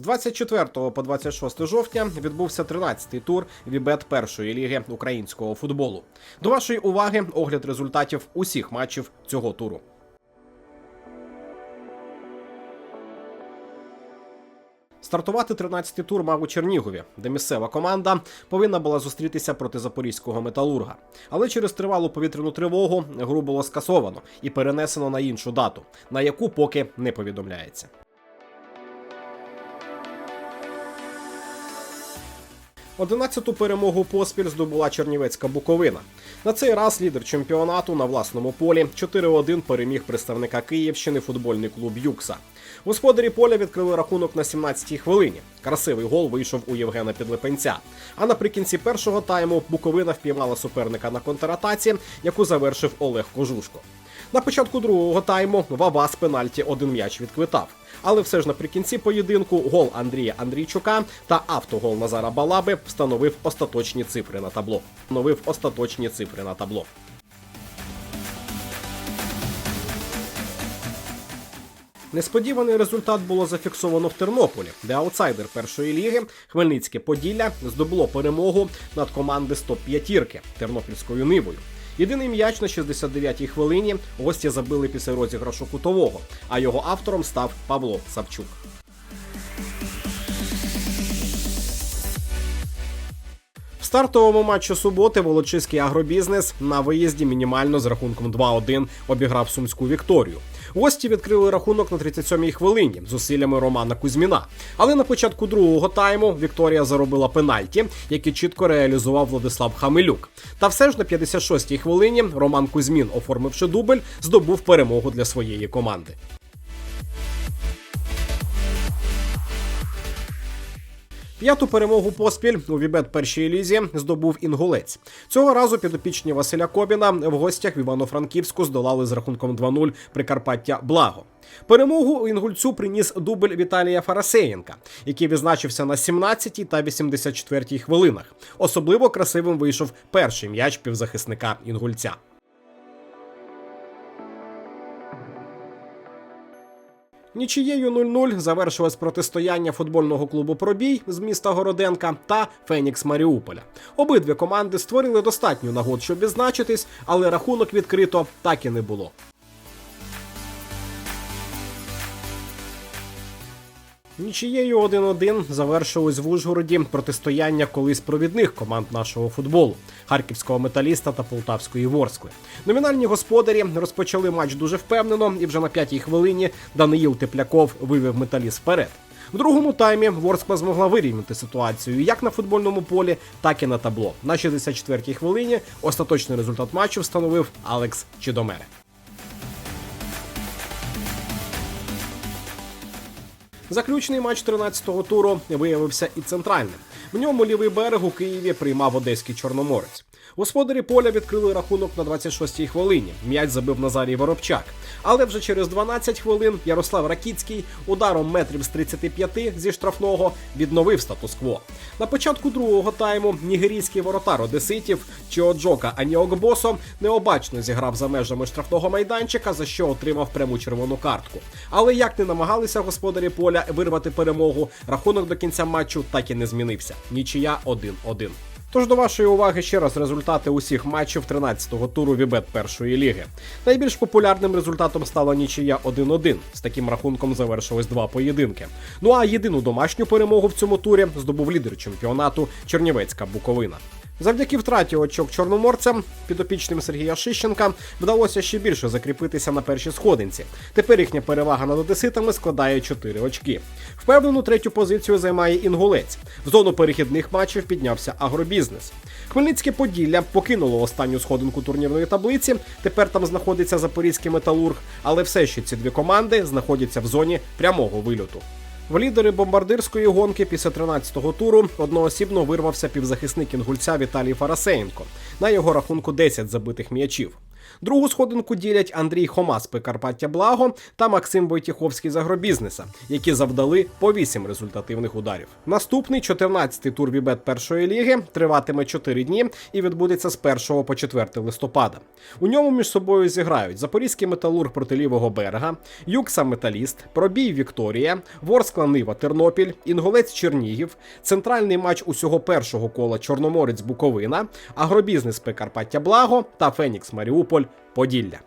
24 по 26 жовтня відбувся 13-й тур Вібет першої ліги українського футболу. До вашої уваги огляд результатів усіх матчів цього туру. Стартувати 13-й тур мав у Чернігові, де місцева команда повинна була зустрітися проти запорізького металурга. Але через тривалу повітряну тривогу гру було скасовано і перенесено на іншу дату, на яку поки не повідомляється. Одинадцяту перемогу поспіль здобула Чернівецька Буковина. На цей раз лідер чемпіонату на власному полі 4-1 переміг представника Київщини футбольний клуб Юкса. Господарі поля відкрили рахунок на 17-й хвилині. Красивий гол вийшов у Євгена Підлипенця. А наприкінці першого тайму Буковина впіймала суперника на контратаці, яку завершив Олег Кожушко. На початку другого тайму Вава з пенальті один м'яч відквитав. Але все ж наприкінці поєдинку гол Андрія Андрійчука та автогол Назара Балаби встановив остаточні цифри на табло. Встановив остаточні цифри на табло. Несподіваний результат було зафіксовано в Тернополі, де аутсайдер першої ліги Хмельницьке Поділля здобуло перемогу над команди Стоп-п'ятірки Тернопільською нивою. Єдиний м'яч на 69-й хвилині гості забили після розіграшу кутового, а його автором став Павло Савчук. Стартовому матчі суботи Волочиський агробізнес на виїзді мінімально з рахунком 2-1 обіграв сумську Вікторію. Гості відкрили рахунок на 37-й хвилині зусиллями Романа Кузьміна. Але на початку другого тайму Вікторія заробила пенальті, які чітко реалізував Владислав Хамелюк. Та все ж на 56-й хвилині Роман Кузьмін, оформивши дубль, здобув перемогу для своєї команди. П'яту перемогу поспіль у Вібет першій лізі здобув інгулець. Цього разу підопічні Василя Кобіна в гостях в Івано-Франківську здолали з рахунком 2-0 Прикарпаття Благо. Перемогу інгульцю приніс дубль Віталія Фарасеєнка, який відзначився на 17-й та 84-й хвилинах. Особливо красивим вийшов перший м'яч півзахисника інгульця. Нічією 0-0 завершилось протистояння футбольного клубу Пробій з міста Городенка та Фенікс Маріуполя. Обидві команди створили достатньо нагод, щоб відзначитись, але рахунок відкрито так і не було. Нічією 1-1 завершилось в Ужгороді протистояння колись провідних команд нашого футболу харківського металіста та полтавської Ворскли. Номінальні господарі розпочали матч дуже впевнено, і вже на п'ятій хвилині Даниїл Тепляков вивів металіст вперед. В другому таймі Ворскла змогла вирівняти ситуацію як на футбольному полі, так і на табло. На 64-й хвилині остаточний результат матчу встановив Алекс Чідомере. Заключний матч 13-го туру виявився і центральним. В ньому лівий берег у Києві приймав одеський чорноморець. Господарі поля відкрили рахунок на 26-й хвилині. М'яч забив Назарій Воробчак. Але вже через 12 хвилин Ярослав Ракіцький ударом метрів з 35 зі штрафного відновив статус-кво. На початку другого тайму нігерійський воротар Одеситів Чіоджока Аніокбосо необачно зіграв за межами штрафного майданчика, за що отримав пряму червону картку. Але як не намагалися господарі поля вирвати перемогу, рахунок до кінця матчу так і не змінився. Нічия 1-1. Тож до вашої уваги ще раз результати усіх матчів 13-го туру Вібет першої ліги. Найбільш популярним результатом стала нічия 1-1. З таким рахунком завершились два поєдинки. Ну а єдину домашню перемогу в цьому турі здобув лідер чемпіонату Чернівецька Буковина. Завдяки втраті очок чорноморцям, підопічним Сергія Шищенка, вдалося ще більше закріпитися на першій сходинці. Тепер їхня перевага над одеситами складає 4 очки. Впевнену третю позицію займає інгулець. В зону перехідних матчів піднявся агробізнес. Хмельницьке Поділля покинуло останню сходинку турнірної таблиці. Тепер там знаходиться запорізький металург, але все ще ці дві команди знаходяться в зоні прямого вильоту. В лідери бомбардирської гонки після 13-го туру одноосібно вирвався півзахисник інгульця Віталій Фарасеєнко. На його рахунку 10 забитих м'ячів. Другу сходинку ділять Андрій Хома з Прикарпаття Благо та Максим Войтіховський з агробізнеса, які завдали по 8 результативних ударів. Наступний 14-й тур Вібет першої ліги триватиме 4 дні і відбудеться з 1 по 4 листопада. У ньому між собою зіграють Запорізький металург проти лівого берега, Юкса Металіст, Пробій Вікторія, Ворскла Нива Тернопіль, Інголець Чернігів, центральний матч усього першого кола Чорноморець Буковина, агробізнес Прикарпаття Благо та Фенікс Маріуполь Поділля.